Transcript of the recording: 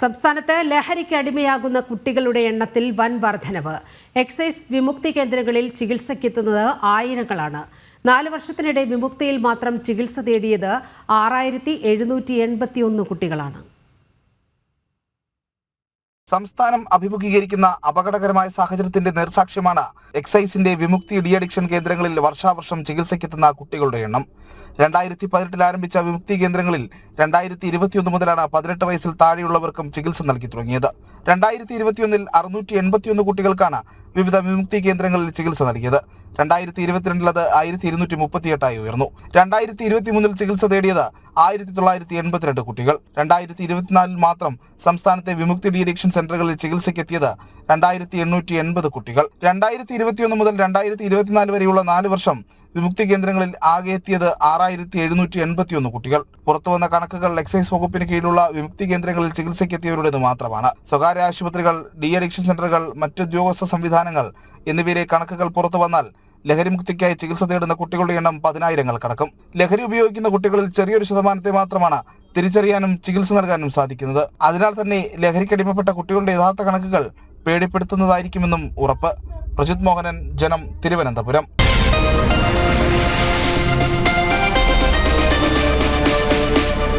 സംസ്ഥാനത്ത് ലഹരിക്ക് അടിമയാകുന്ന കുട്ടികളുടെ എണ്ണത്തിൽ വൻ വർധനവ്. എക്സൈസ് വിമുക്തി കേന്ദ്രങ്ങളിൽ ചികിത്സയ്ക്കെത്തുന്നത് ആയിരങ്ങളാണ്. നാല് വർഷത്തിനിടെ വിമുക്തിയിൽ മാത്രം ചികിത്സ തേടിയത് ആറായിരത്തി എഴുന്നൂറ്റി എൺപത്തിയൊന്ന് കുട്ടികളാണ്. സംസ്ഥാനം അഭിമുഖീകരിക്കുന്ന അപകടകരമായ സാഹചര്യത്തിന്റെ നേർസാക്ഷ്യമാണ് എക്സൈസിന്റെ വിമുക്തി ഡി അഡിക്ഷൻ കേന്ദ്രങ്ങളിൽ വർഷാവർഷം ചികിത്സയ്ക്കെത്തുന്ന കുട്ടികളുടെ എണ്ണം. രണ്ടായിരത്തി പതിനെട്ടിൽ ആരംഭിച്ച വിമുക്തി കേന്ദ്രങ്ങളിൽ രണ്ടായിരത്തി ഇരുപത്തിയൊന്ന് മുതലാണ് പതിനെട്ട് വയസ്സിൽ താഴെയുള്ളവർക്കും ചികിത്സ നൽകി തുടങ്ങിയത്. രണ്ടായിരത്തി ഇരുപത്തിയൊന്നിൽ അറുന്നൂറ്റി എൺപത്തിയൊന്ന് കുട്ടികൾക്കാണ് വിവിധ വിമുക്തി കേന്ദ്രങ്ങളിൽ ചികിത്സ നൽകിയത്. രണ്ടായിരത്തി ഇരുപത്തിരണ്ടിൽ അത് ആയിരത്തി ഇരുന്നൂറ്റി മുപ്പത്തിയെട്ടായി ഉയർന്നു. രണ്ടായിരത്തി ഇരുപത്തിമൂന്നിൽ ചികിത്സ തേടിയത് ആയിരത്തി തൊള്ളായിരത്തി എൺപത്തിരണ്ട് കുട്ടികൾ. രണ്ടായിരത്തി ഇരുപത്തിനാലിൽ മാത്രം സംസ്ഥാനത്തെ വിമുക്തി ഡി സെന്ററുകളിൽ ചികിത്സയ്ക്കെത്തിയത് രണ്ടായിരത്തി എണ്ണൂറ്റി എൺപത് കുട്ടികൾ. രണ്ടായിരത്തി ഇരുപത്തിയൊന്ന് മുതൽ രണ്ടായിരത്തി ഇരുപത്തിനാല് വരെയുള്ള നാല് വർഷം വിമുക്തി കേന്ദ്രങ്ങളിൽ ആകെ എത്തിയത് ആറായിരത്തി എഴുന്നൂറ്റി എൺപത്തിയൊന്ന് കുട്ടികൾ പുറത്തുവന്ന കണക്കുകൾ എക്സൈസ് വകുപ്പിന് കീഴിലുള്ള വിമുക്തി കേന്ദ്രങ്ങളിൽ ചികിത്സയ്ക്കെത്തിയവരുടേത് മാത്രമാണ്. സ്വകാര്യ ആശുപത്രികൾ ഡി അഡിക്ഷൻ സെന്ററുകൾ മറ്റുദ്യോഗസ്ഥ സംവിധാനങ്ങൾ എന്നിവയിലെ കണക്കുകൾ പുറത്തു വന്നാൽ ലഹരിമുക്തിക്കായി ചികിത്സ തേടുന്ന കുട്ടികളുടെ എണ്ണം പതിനായിരങ്ങൾ കടക്കും. ലഹരി ഉപയോഗിക്കുന്ന കുട്ടികളിൽ ചെറിയൊരു ശതമാനത്തെ മാത്രമാണ് തിരിച്ചറിയാനും ചികിത്സ നൽകാനും സാധിക്കുന്നത്. അതിനാൽ തന്നെ ലഹരിക്കടിമപ്പെട്ട കുട്ടികളുടെ യഥാർത്ഥ കണക്കുകൾ പേടിപ്പെടുത്തുന്നതായിരിക്കുമെന്നും ഉറപ്പ്. പ്രജിത് മോഹനൻ ജനം തിരുവനന്തപുരം.